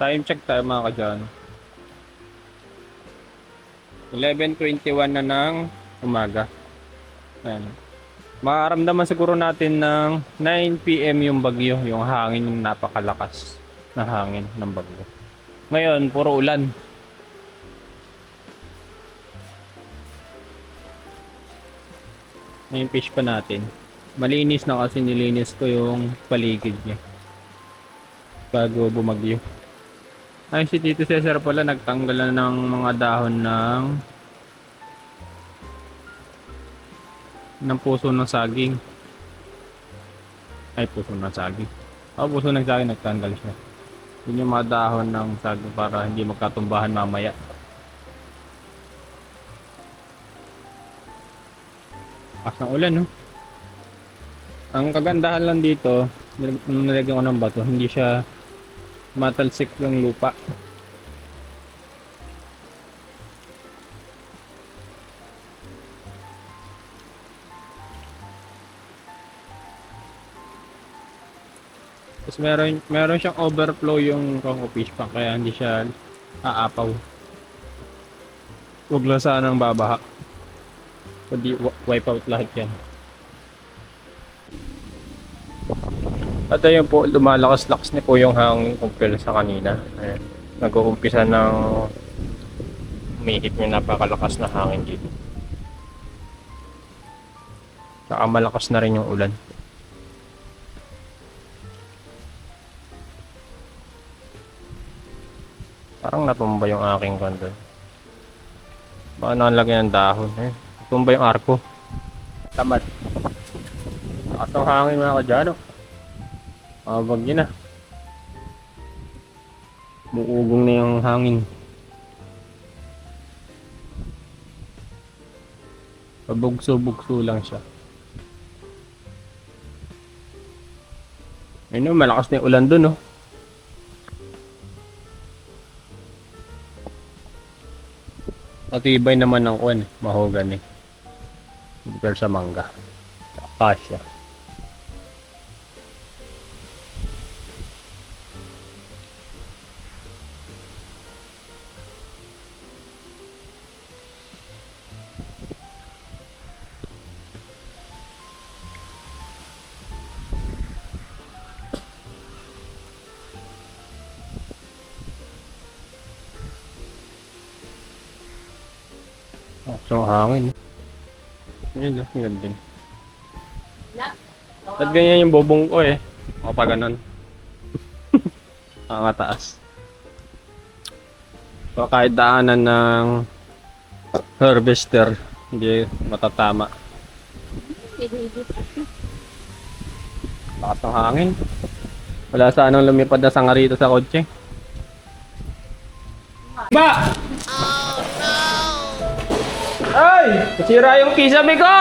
Time check tayo mga kadyan. 11.21 na ng umaga. Ayan. Makaramdaman siguro natin ng 9pm yung bagyo, yung hangin yung napakalakas na hangin ng bagyo. Ngayon, puro ulan. Yung fish pa natin. Malinis na kasi nilinis ko yung paligid niya. Bago bumagyo. Ay, si Tito Cesar pala nagtanggal na ng mga dahon ng ng puso ng saging. Ay, puso ng saging. Oh, puso ng saging nagtanggal siya. Yun yung mga dahon ng saging para hindi magkatumbahan mamaya. Lakas ng ulan, no? Ang kagandahan lang dito, nilagyan ko ng bato, hindi siya matalsik yung lupa. Tapos meron, meron siyang overflow yung Congo fish pan kaya hindi siya aapaw. Huwag lang sanang babaha. Kundi wipe out lahat yan. At ayun po, lumalakas-lakas na po yung hangin kumpil sa kanina. Ayan. Nag-uumpisa ng umihip yung napakalakas na hangin dito. Saka malakas na rin yung ulan. Parang natumba yung aking kondo. Baka nakalagay ng dahon. Eh. Natumba yung arko. Tamad. Lakas ng hangin mga kadyano. Abag yun na. Buugong na yung hangin. Pabugso-bugso lang siya. Ayun, no, malakas na yung ulan dun, no? Matibay naman ng kuwan, eh, mahogany. Compare sa mangga. Akasya. So hangin. Yun, yun din. At ganyan yung bobong ko eh. O pa ganun. Ang taas. So kahit daanan ng harvester, hindi matatama. Lakas ng hangin. Wala sa anong lumipad na sanga rito sa kotse. Ay! Nasira yung kisame ko!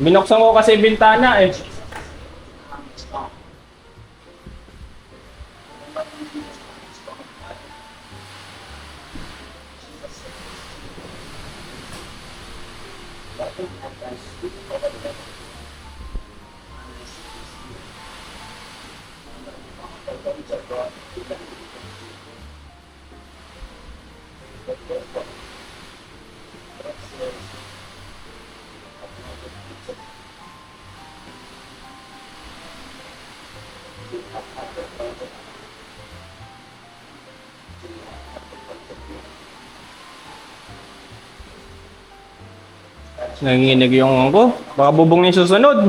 Binuksan ko kasi bintana eh. Nanginginig yung ko. Baka bubong yung susunod.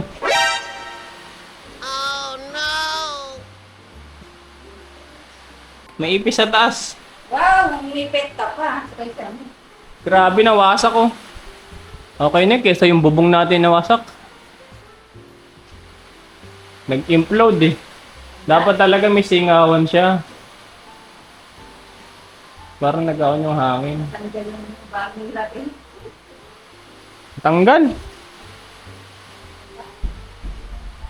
May ipis sa taas. Wow, lumipit ka pa. Sakay ka mo. Grabe, nawasak ko. Okay na, kesa yung bubong natin nawasak. Nag-implode eh. Dapat talaga may singawan siya. Parang nag-awan yung hangin. Tanggal yung bagong natin. Tanggal.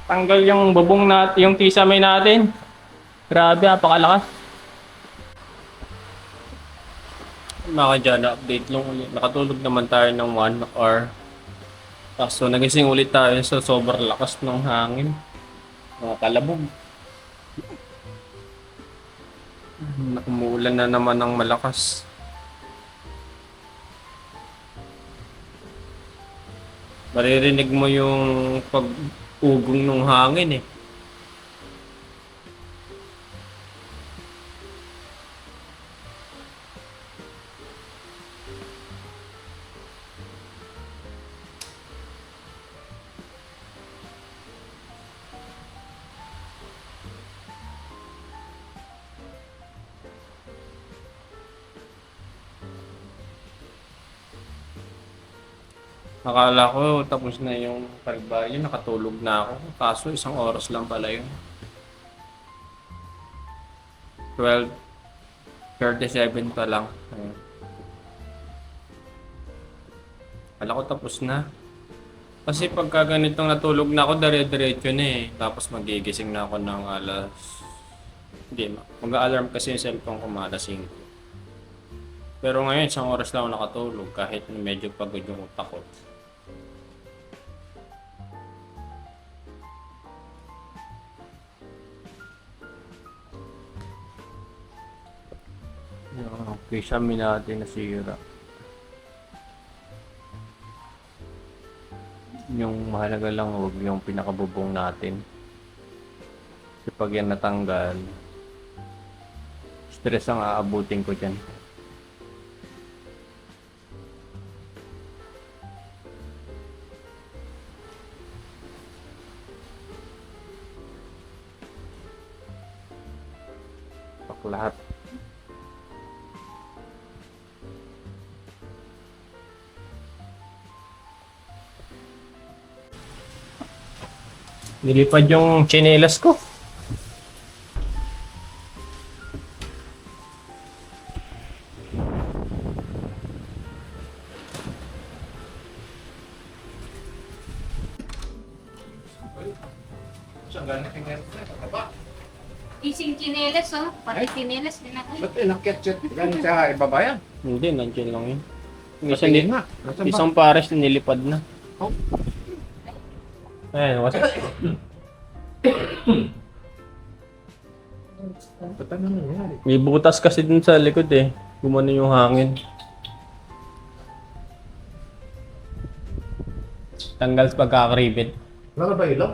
Tanggal yung bubong natin, yung tisame natin. Grabe, apakalakas. Mga dyan, update lang ulit. Nakatulog naman tayo ng 1 hour. Kaso nagising ulit tayo sa sobrang lakas ng hangin. Mga kalabog. Umuulan na naman ng malakas. Maririnig mo yung pag-ugong ng hangin eh. Akala ko tapos na yung kalbaryo, nakatulog na ako. Kaso isang oras lang pala yun. 12.37 pa lang. Ayun. Akala ko tapos na. Kasi pagka ganitong natulog na ako, dire-diretso na eh. Tapos magigising na ako ng alas... Hindi, mag-alarm kasi yung cellphone ko alas 5. Pero ngayon, isang oras lang ako nakatulog kahit medyo pagod yung utak ko. Kisame natin nasira. Yung mahalaga lang huwag yung pinakabubong natin. Kasi pag yan natanggal, stress ang aabutin ko dyan. Lahat. Nilipad yung chinelas ko. Ising chinelas, oh. Pati chinelas din ako. Ba't inakyat siya? Galing sa ibaba yan? Hindi, nandiyan lang yun. Isang, Patingin nga. Nasaan ba? isang pares nilipad na. Oh. Ayan, was Ba't ano nangyari? May butas kasi dun sa likod eh. Gumano yung hangin. Tanggal sa pagkakaribit. Wala ba ilaw?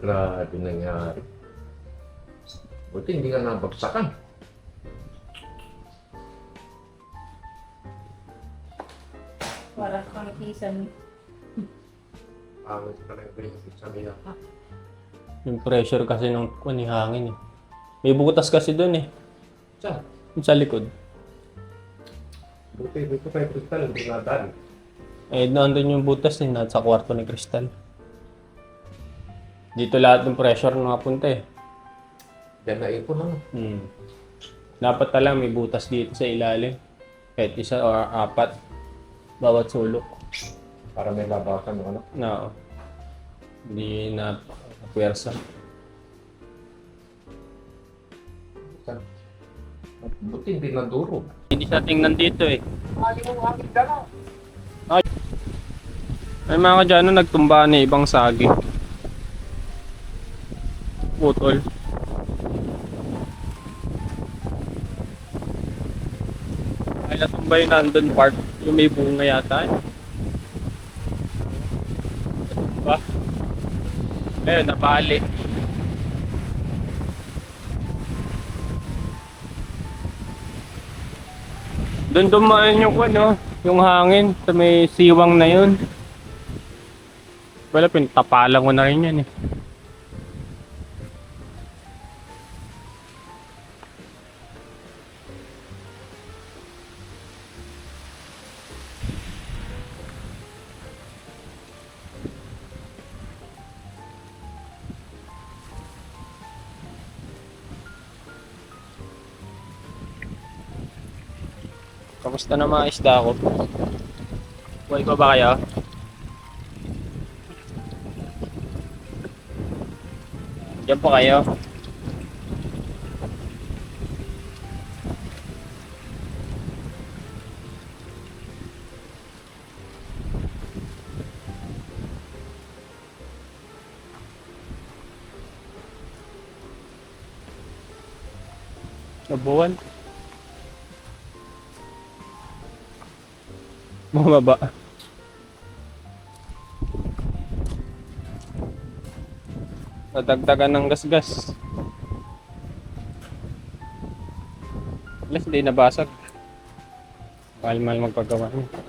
Grabe nangyari. Buti hindi ka nabagsakan. Para kang kisan. Pangit ka lang yung sabi na. Yung pressure kasi ng yung hangin eh. May butas kasi dun eh. Saan? Yung sa likod. Buti, dito pa yung kristal, hindi nadali. Eh, nandun yung butas eh, nasa kwarto ni Crystal. Dito lahat ng pressure nakapunta eh. Diyan na ipon ano. Hmm. Dapat talaga may butas dito sa ilalim. Kahit isa or apat. Bawat sulok. Para may labasan mo ano. Na hindi na pwersa. Saan? Buti hindi naduro. Hindi siya tingnan dito eh. Ay. Ay mga kadyano, nagtumba na ibang sagi. Putol. Natumba yung nandun part. Yung may bunga yata eh. Diba? Ayun, nabali. Doon dumaan yung ano, yung hangin sa may siwang na yun. Wala, pinatapalan ko na rin yan eh. Kamusta na mga isda ko? Buhay ko ba kayo? Diyan po kayo. Nabuwan. Bumaba. Nadagdagan ng gasgas. Alas, di nabasag. Mahal-mahal magpagawa. Ah?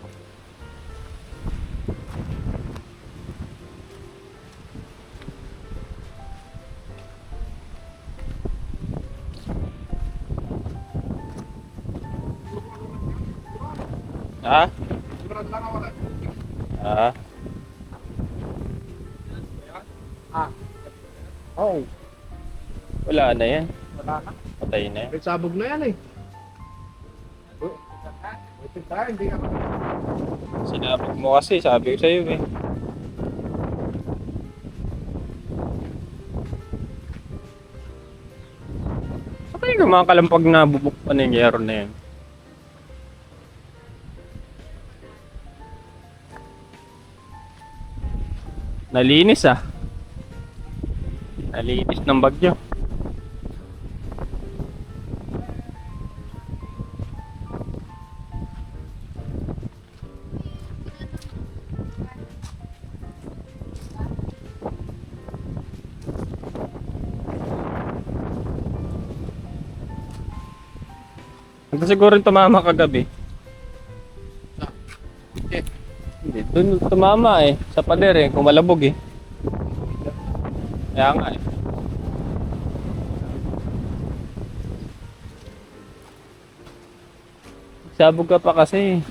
Na yan. Wala na. Patay na yan. May sabog na yan eh. Oh. Ito tayo, hindi ka Sinabi mo kasi, sabi ko sa'yo eh. Sa kayo yung mga kalampag na bubuk pa ng yero na yan? Nalinis ah. Nalinis ng bagyo. Ito siguro yung tumama kagabi. Eh. Hindi, dun tumama eh. Sa pader eh, kumalabog eh. Kaya nga eh. Sabog ka pa kasi.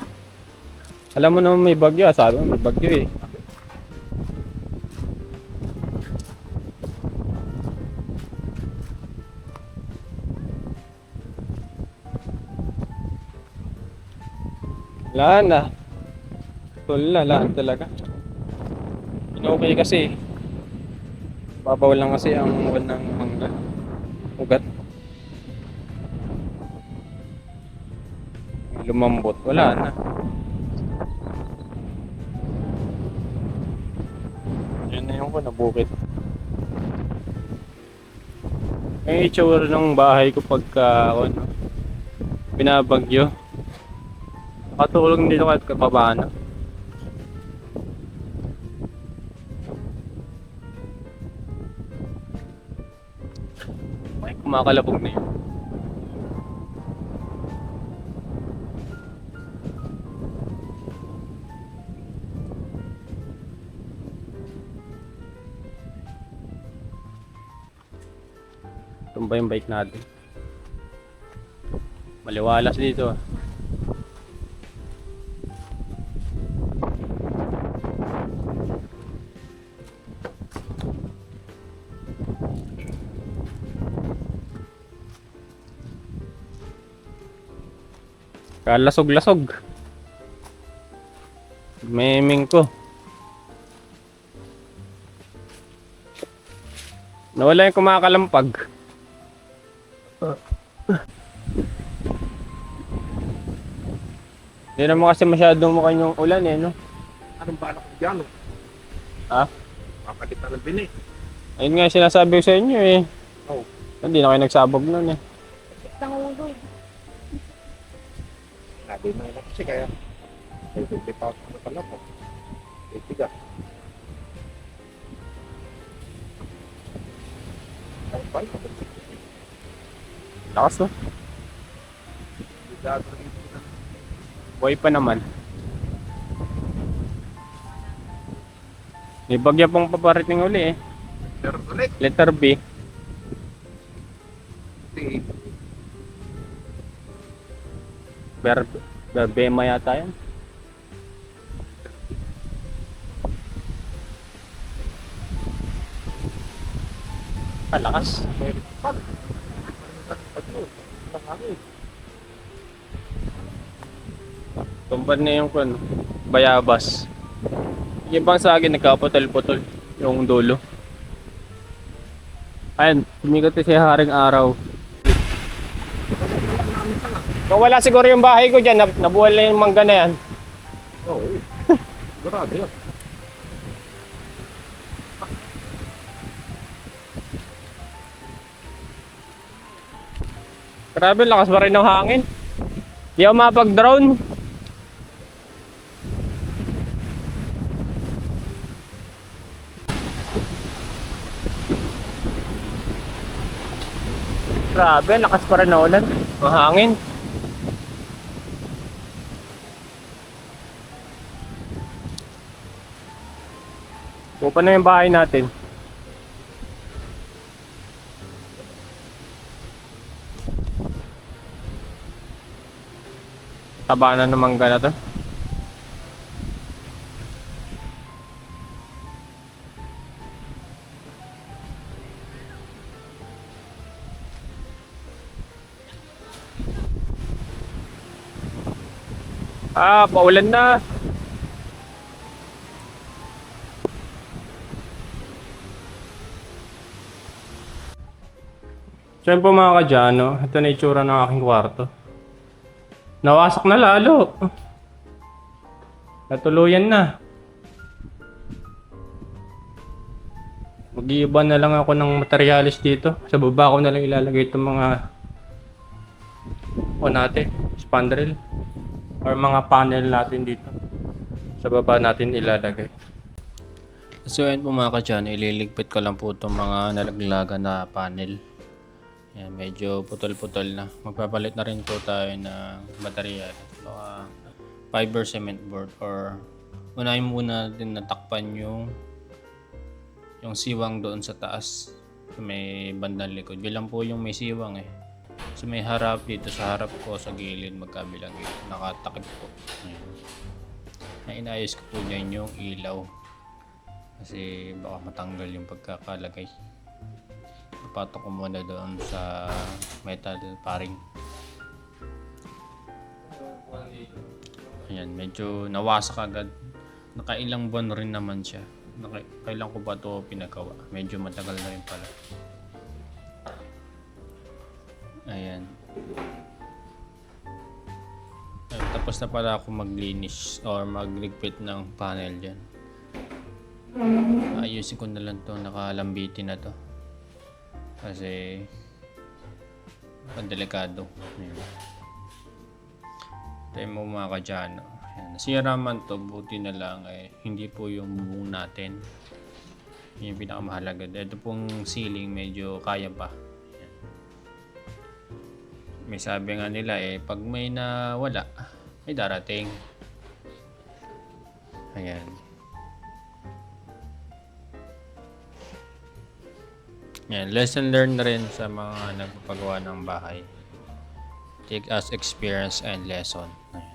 Alam mo naman may bagyo, ah. sabi mo may bagyo eh. Wala na. Wala, lahat talaga. Okay kasi. Babaw lang kasi ang uwan ng mangga. Ugat. Lumambot. Wala na. Yan na yung ko, nabukit. Yung itsura ng bahay ko pagka ano, binabagyo. Nakatulong dito kahit kababa na. May kumakalabog na yun. Tumba yung bike natin. Maliwalas dito ah. Kalasog-lasog. Meming ko. Nawala yung kumakalampag. Hindi naman kasi masyadong mukha yung ulan eh, no? Anong balak ko dyan? oh? Ha? Papalitan ng bini. Ayun nga sinasabi ko sa inyo eh. Oo. Hindi na kayo nagsabog nun eh. Sabi na lang kasi kaya. Ay, hindi pa ako na pala po. Tiga. Ang pala. Lakas no? Buhay pa naman. May bagya pong paparating uli eh. Pero ulit. Letter B. Si Ber Berbema yata yan. Ang hangin. Tumbad na yung kun, bayabas. Yung bang sa akin nagkaputol-putol yung dulo. Ayun, sumigat si Haring Araw. Kung wala siguro yung bahay ko dyan, nab- nabuhay na yung mangga na yan. Oo. Grabe yan. Grabe, lakas pa rin ng hangin. Di ako mapag-drone. Grabe, lakas pa rin na ulan. Mahangin. Pupa na yung bahay natin. Taba na naman ka na to. Ah, paulan na. So po mga kadyano, ito na itsura ng aking kwarto. Nawasak na lalo. Natuluyan na. Mag-iiba na lang ako ng materialis dito. Sa baba ko na lang ilalagay itong mga o natin, spandrel or mga panel natin dito. Sa baba natin ilalagay. So yun po mga kadyan, ililigpit ko lang po itong mga nalaglagan na panel. Yan, medyo putol-putol na. Magpapalit na rin po tayo ng material. Baka fiber cement board or unahin muna din natakpan yung yung siwang doon sa taas. Sa may bandang likod. Yun lang po yung may siwang eh. So may harap dito sa harap ko sa gilid magkabilang gilid. Nakatakip po. Ayan. Na inayos ko po dyan yung ilaw. Kasi baka matanggal yung pagkakalagay patok ko muna doon sa metal paring. Ayan, medyo nawasak agad. Nakailang buwan rin naman siya. Naka, kailan ko ba ito pinagawa? Medyo matagal na rin pala. Ayan. Ayun, tapos na pala ako maglinis or magligpit ng panel dyan. Ayusin ko na lang to nakalambitin na to. Kasi pandelikado. Ayan. Tayo mo mga kadyano. Nasira man to, buti na lang eh, hindi po yung bubong natin. Yun yung pinakamahalaga. Ito pong ceiling medyo kaya pa. Ayan. May sabi nga nila eh, pag may nawala, may darating. Ayan. Yan, lesson learned na rin sa mga nagpapagawa ng bahay. Take as experience and lesson. Ayan.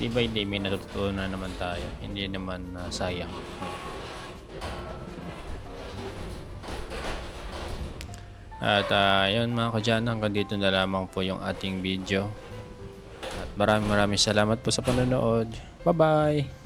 Day by day may natutunan naman tayo. Hindi naman na sayang. At uh, yun mga kadyan, hanggang dito na lamang po yung ating video. At maraming maraming salamat po sa panonood. Bye bye!